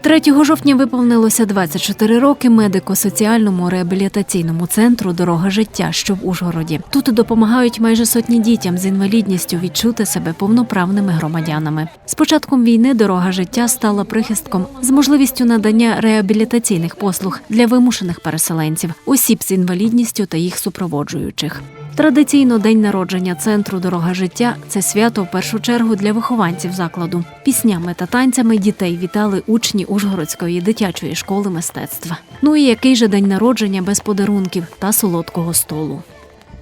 3 жовтня виповнилося 24 роки медико-соціальному реабілітаційному центру Дорога життя, що в Ужгороді. Тут допомагають майже сотні дітям з інвалідністю відчути себе повноправними громадянами. З початком війни дорога життя стала прихистком з можливістю надання реабілітаційних послуг для вимушених переселенців, осіб з інвалідністю та їх супроводжуючих. Традиційно день народження центру Дорога життя це свято в першу чергу для вихованців закладу. Піснями та танцями дітей вітали учні Ужгородської дитячої школи мистецтва. Ну і який же день народження без подарунків та солодкого столу.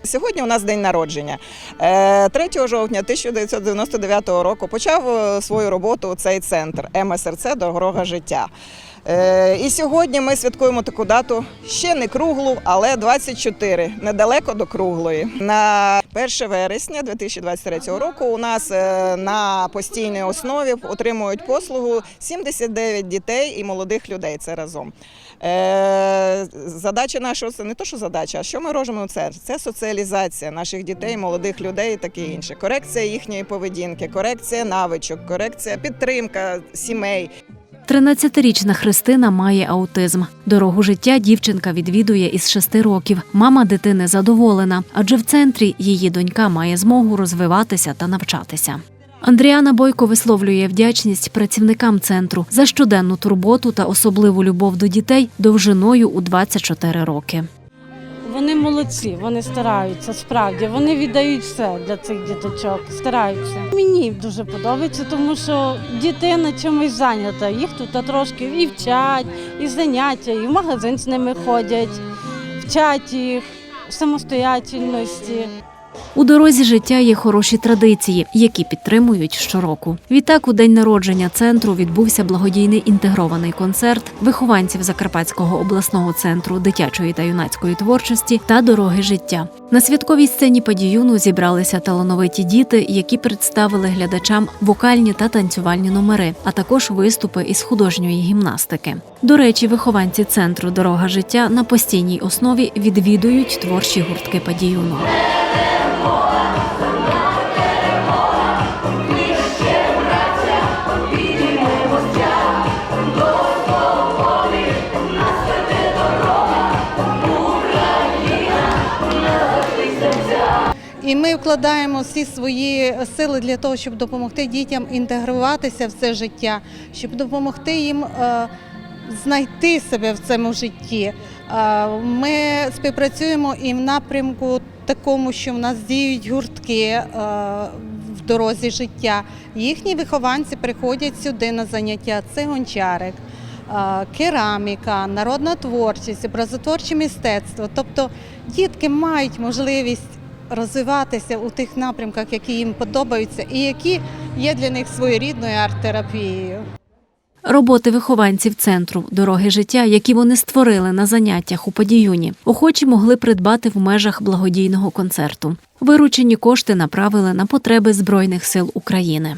Сьогодні у нас день народження. Е, 3 жовтня 1999 року почав е, свою роботу цей центр МСРЦ Дорога життя. Е, І сьогодні ми святкуємо таку дату ще не круглу, але 24, недалеко до круглої. На 1 вересня 2023 року у нас е, на постійній основі отримують послугу 79 дітей і молодих людей. Це разом. Е, Задача нашого це не то, що задача, а що ми робимо це? Це соціалізація наших дітей, молодих людей і таке інше. Корекція їхньої поведінки, корекція навичок, корекція підтримка сімей. 13-річна Христина має аутизм. Дорогу життя дівчинка відвідує із 6 років. Мама дитини задоволена, адже в центрі її донька має змогу розвиватися та навчатися. Андріана Бойко висловлює вдячність працівникам центру за щоденну турботу та особливу любов до дітей довжиною у 24 роки. Вони молодці, вони стараються, справді. Вони віддають все для цих діточок, стараються. Мені дуже подобається, тому що дитина чимось зайнята. Їх тут трошки і вчать, і заняття, і в магазин з ними ходять, вчать їх самостоятельності. У дорозі життя є хороші традиції, які підтримують щороку. Відтак, у день народження центру відбувся благодійний інтегрований концерт вихованців Закарпатського обласного центру дитячої та юнацької творчості та дороги життя. На святковій сцені падіюну зібралися талановиті діти, які представили глядачам вокальні та танцювальні номери, а також виступи із художньої гімнастики. До речі, вихованці центру Дорога життя на постійній основі відвідують творчі гуртки падіюну. І ми вкладаємо всі свої сили для того, щоб допомогти дітям інтегруватися в це життя, щоб допомогти їм е, знайти себе в цьому житті. Ми співпрацюємо і в напрямку такому, що в нас діють гуртки в дорозі життя. Їхні вихованці приходять сюди на заняття. Це гончарик. Кераміка, народна творчість, образотворче мистецтво. Тобто дітки мають можливість розвиватися у тих напрямках, які їм подобаються, і які є для них своєрідною арт-терапією. Роботи вихованців центру дороги життя, які вони створили на заняттях у Подіюні, охочі могли придбати в межах благодійного концерту. Виручені кошти направили на потреби Збройних сил України.